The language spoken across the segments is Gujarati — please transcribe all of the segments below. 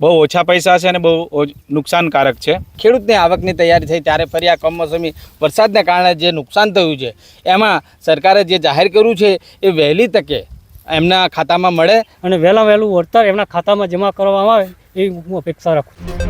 બહુ ઓછા પૈસા છે અને બહુ નુકસાનકારક છે. ખેડૂતને આવકની તૈયારી થઈ ત્યારે ફરી આ કમોસમી વરસાદને કારણે જે નુકસાન થયું છે, એમાં સરકારે જે જાહેર કર્યું છે, એ વહેલી તકે એમના ખાતામાં મળે અને વહેલા વહેલું વળતર એમના ખાતામાં જમા કરવામાં આવે એવી હું અપેક્ષા રાખું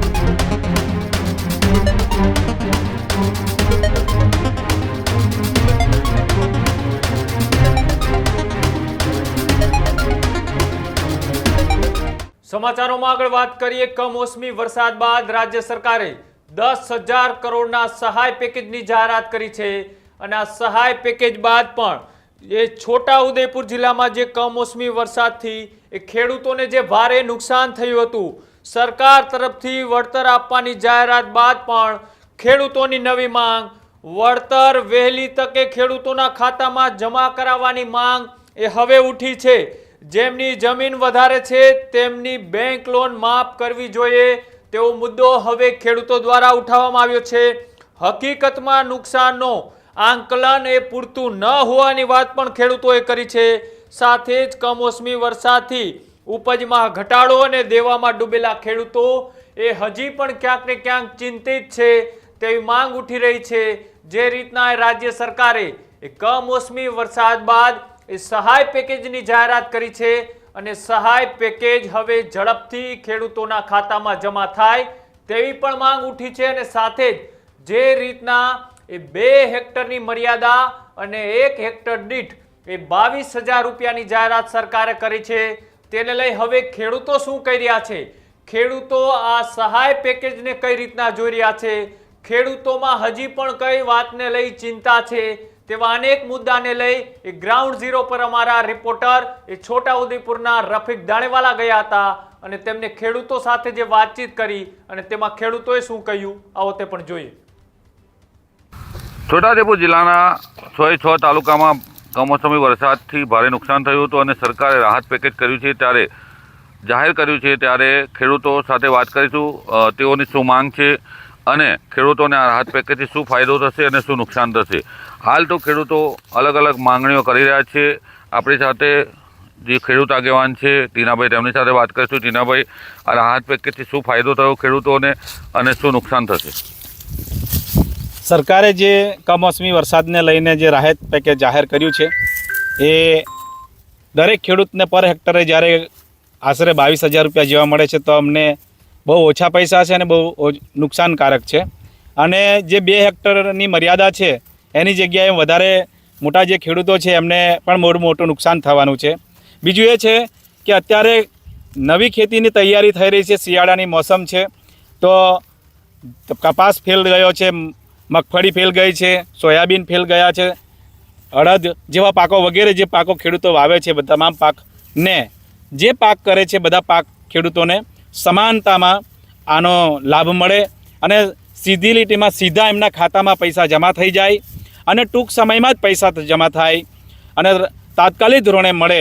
સમાચારોમાં આગળ વાત કરીએ, કમોસમી વરસાદ બાદ રાજ્ય સરકારે દસ હજાર કરોડના સહાય પેકેજની જાહેરાત કરી છે અને આ સહાય પેકેજ બાદ પણ એ છોટા ઉદેપુર જિલ્લામાં જે કમોસમી વરસાદથી એ ખેડૂતોને જે ભારે નુકસાન થયું હતું, સરકાર તરફથી વળતર આપવાની જાહેરાત બાદ પણ ખેડૂતોની નવી માંગ, વળતર વહેલી તકે ખેડૂતોના ખાતામાં જમા કરાવવાની માંગ એ હવે ઉઠી છે. જેમની જમીન વધારે છે, તેમની બેંક લોન માફ કરવી જોઈએ. તેવો મુદ્દો હવે ખેડૂતો દ્વારા ઉઠાવવામાં આવ્યો છે. હકીકતમાં નુકસાનનો આંકલન એ પૂરતું ન હોવાની વાત પણ ખેડૂતોએ કરી છે. સાથે જ કમોસમી વરસાદથી ઉપજમાં ઘટાડો અને દેવામાં ડૂબેલા ખેડૂતો એ હજી પણ ક્યાંક ને ક્યાંક ચિંતિત છે. તેવી માંગ ઉઠી રહી છે. જે રીતના રાજ્ય સરકારે કમોસમી વરસાદ બાદ એ સહાય પેકેજની જાહેરાત કરી છે અને સહાય પેકેજ હવે ઝડપથી ખેડૂતોના ખાતામાં જમા થાય તેવી પણ માંગ ઉઠી છે અને સાથે જ જે રીતના એ બે હેક્ટરની મર્યાદા અને એક હેક્ટર દીઠ એ બાવીસ હજાર રૂપિયાની જાહેરાત સરકારે કરી છે તેને લઈ હવે ખેડૂતો શું કહી રહ્યા છે? ખેડૂતો આ સહાય પેકેજને કઈ રીતના જોઈ રહ્યા છે? ખેડૂતોમાં હજી પણ કઈ વાતને લઈ ચિંતા છે? તેવા અનેક મુદ્દાને લઈ એ ગ્રાઉન્ડ ઝીરો પર અમારા રિપોર્ટર એ છોટાઉદેપુરના રફીક દાણેવાલા ગયા હતા અને તેમને ખેડૂતો સાથે જે વાતચીત કરી અને તેમાં ખેડૂતોએ શું કહ્યું, આવો તે પણ જોઈએ. છોટાઉદેપુર જિલ્લાના છ છ તાલુકામાં કમોસમી વરસાદથી ભારે નુકસાન થયું હતું અને સરકારે રાહત પેકેજ કર્યું છે ત્યારે, જાહેર કર્યું છે ત્યારે ખેડૂતો સાથે વાત કરીશું. તેઓની શું માંગ છે? અને ખેડૂતોને આ રાહત પેકેજથી શું ફાયદો થશે અને શું નુકસાન થશે? હાલ તો ખેડૂતો અલગ અલગ માંગણીઓ કરી રહ્યા છે. આપણી સાથે જે ખેડૂત આગેવાન છે, ટીનાભાઈ, તેમની સાથે વાત કરીશું. ટીનાભાઈ, આ રાહત પેકેજથી શું ફાયદો થયો ખેડૂતોને અને શું નુકસાન થશે? સરકારે જે કમોસમી વરસાદને લઈને જે રાહત પેકેજ જાહેર કર્યું છે, એ દરેક ખેડૂતને પર હેક્ટરે જ્યારે આશરે બાવીસ હજાર રૂપિયા જેવા મળે છે, તો અમને બહુ ઓછા પૈસા છે અને બહુ નુકસાનકારક છે. અને જે બે હેક્ટરની મર્યાદા છે, એની જગ્યાએ વધારે મોટા જે ખેડૂતો છે, એમને પણ મોટું મોટું નુકસાન થવાનું છે. બીજું એ છે કે અત્યારે નવી ખેતીની તૈયારી થઈ રહી છે, શિયાળાની મોસમ છે. તો કપાસ ફેલ ગયો છે મગફળી ફેલ ગઈ છે, સોયાબીન ફેલ ગયા છે. અડદ જેવા પાકો વગેરે જે પાકો ખેડૂતો વાવે છે તમામ પાકને જે પાક કરે છે, બધા પાક ખેડૂતોને સમાનતામાં આનો લાભ મળે અને સીધી લીટીમાં સીધા એમના ખાતામાં પૈસા જમા થઈ જાય અને ટૂંક સમયમાં જ પૈસા જમા થાય અને તાત્કાલિક ધોરણે મળે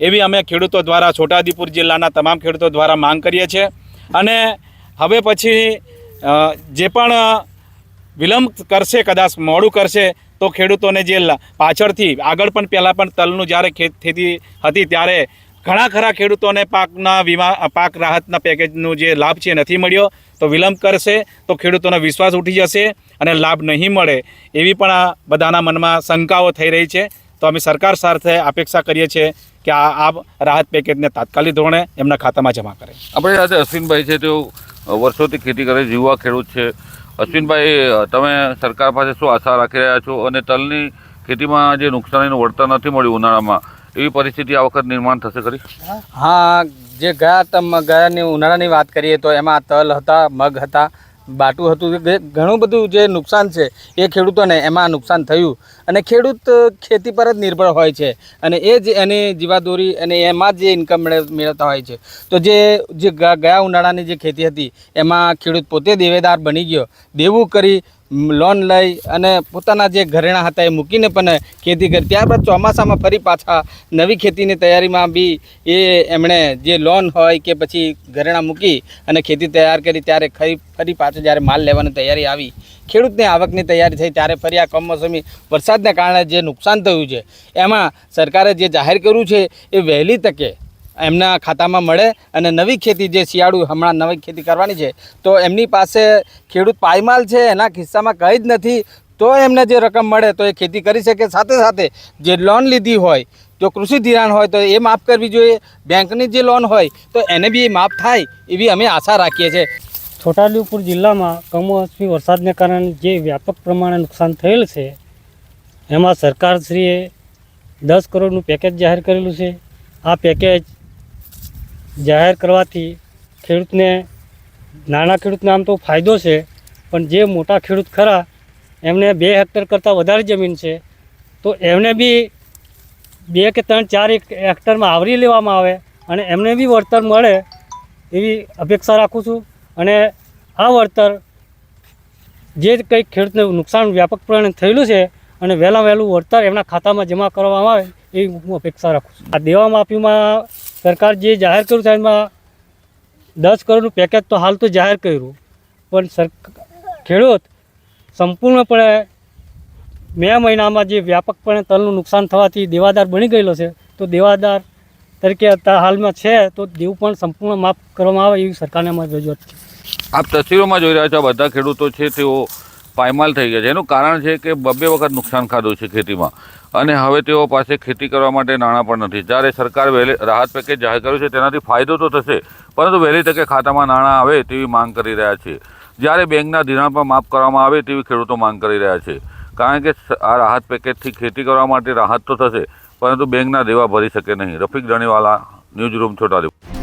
એવી અમે ખેડૂતો દ્વારા છોટાઉદેપુર જિલ્લાના તમામ ખેડૂતો દ્વારા માંગ કરીએ છીએ. અને હવે પછી જે પણ વિલંબ કરશે, કદાચ મોડું કરશે, તો ખેડૂતોને જે પાછળથી આગળ પણ પહેલાં પણ તલનું જ્યારે ખેત હતી ત્યારે ઘણા ખરા ખેડૂતોને પાકના વીમા, પાક રાહતના પેકેજનો જે લાભ છે નથી મળ્યો, તો વિલંબ કરશે, તો ખેડૂતોનો વિશ્વાસ ઉઠી જશે અને લાભ નહીં મળે, એવી પણ આ બધાના મનમાં શંકાઓ થઈ રહી છે. તો અમે સરકાર સાથે અપેક્ષા કરીએ છીએ કે આ આ રાહત પેકેજને તાત્કાલિક ધોરણે એમના ખાતામાં જમા કરે. આપણી સાથે અશ્વિનભાઈ છે, તેઓ વર્ષોથી ખેતી કરે યુવા ખેડૂત છે. અશ્વિનભાઈ, તમે સરકાર પાસે શું આશા રાખી રહ્યા છો? અને તલની ખેતીમાં જે નુકસાનીનું વળતર નથી મળ્યું ઉનાળામાં એવી પરિસ્થિતિ આ વખત નિર્માણ થશે ખરી? હા, જે ગયા તમ ગયાની ઉનાળાની વાત કરીએ તો એમાં તલ હતા, મગ હતા, બાટું હતું ઘણું બધું જે નુકસાન છે એ ખેડૂતોને એમાં નુકસાન થયું. અને ખેડૂત ખેતી પર જ નિર્ભર હોય છે. અને એ જ એની જીવાદોરી અને એમાં જ ઇન્કમ મેળવતા હોય છે. તો જે જે ગયા ઉનાળાની જે ખેતી હતી, એમાં ખેડૂત પોતે દેવેદાર બની ગયો. દેવું કરી લોન લઈ અને પોતાના જે ઘરેણાં હતા એ મૂકીને પણ ખેતી કરી. ત્યારબાદ ચોમાસામાં ફરી પાછા નવી ખેતીની તૈયારીમાં બી એ એમણે જે લોન હોય કે પછી ઘરેણાં મૂકી અને ખેતી તૈયાર કરી, ત્યારે ખરી, ફરી પાછો જ્યારે માલ લેવાની તૈયારી આવી, ખેડૂતને આવકની તૈયારી થઈ, ત્યારે ફરી આ કમોસમી વરસાદને કારણે જે નુકસાન થયું છે, એમાં સરકારે જે જાહેર કર્યું છે, એ વહેલી તકે એમના ખાતામાં મળે અને નવી ખેતી જે શિયાળુ હમણાં નવી ખેતી કરવાની છે, તો એમની પાસે ખેડૂત પાયમાલ છે, એના ખિસ્સામાં કંઈ જ નથી, તો એમને જે રકમ મળે તો એ ખેતી કરી શકે. સાથે સાથે જે લોન લીધી હોય, જો કૃષિ ધિરાણ હોય, તો એ માફ કરવી જોઈએ. બેંકની જે લોન હોય, તો એને બી માફ થાય એવી અમે આશા રાખીએ છીએ. છોટાઉદેપુર જિલ્લામાં કમોસમી વરસાદને કારણે જે વ્યાપક પ્રમાણે નુકસાન થયેલ છે, એમાં સરકારશ્રીએ દસ કરોડનું પેકેજ જાહેર કરેલું છે. આ પેકેજ જાહેર કરવાથી ખેડૂતને, નાના ખેડૂતને આમ તો ફાયદો છે, પણ જે મોટા ખેડૂત ખરા, એમને બે હેક્ટર કરતાં વધારે જમીન છે, તો એમને બી બે કે ત્રણ, ચાર એક હેક્ટરમાં આવરી લેવામાં આવે અને એમને બી વળતર મળે એવી અપેક્ષા રાખું છું. અને આ વળતર જે કંઈ ખેડૂતને નુકસાન વ્યાપકપણે થયેલું છે અને વહેલા વહેલું વળતર એમના ખાતામાં જમા કરવામાં આવે એવી હું અપેક્ષા રાખું છું. આ દેવા માફીમાં સરકાર જે જાહેર કર્યું છે, એમાં દસ કરોડનું પેકેજ તો હાલ તો જાહેર કર્યું. પણ સર, ખેડૂત સંપૂર્ણપણે મે મહિનામાં જે વ્યાપકપણે તલનું નુકસાન થવાથી દેવાદાર બની ગયેલો છે, તો દેવાદાર તરીકે અત્યારે હાલમાં છે, તો દેવું પણ સંપૂર્ણ માફ કરવામાં આવે એવી સરકારને અમારી રજૂઆત છે. આપ તસવીરોમાં જોઈ રહ્યા છો બધા ખેડૂતો છે, તેઓ પાયમાલ થઈ ગયા છે. એનું કારણ છે કે બબ્બે વખત નુકસાન ખાધું છે ખેતીમાં. અને હવે તેઓ પાસે ખેતી કરવા માટે નાણાં પણ નથી. જ્યારે સરકાર વહેલી રાહત પેકેજ જાહેર કર્યું છે, તેનાથી ફાયદો તો થશે, પરંતુ વહેલી તકે ખાતામાં નાણાં આવે તેવી માંગ કરી રહ્યા છે. જ્યારે બેંકના ધિરાણ પણ માફ કરવામાં આવે તેવી ખેડૂતો માંગ કરી રહ્યા છે. કારણ કે આ રાહત પેકેજથી ખેતી કરવા માટે રાહત તો થશે, પરંતુ બેંકના દેવા ભરી શકે નહીં. Rafiq Dhaniwala, news room Chhotaudepur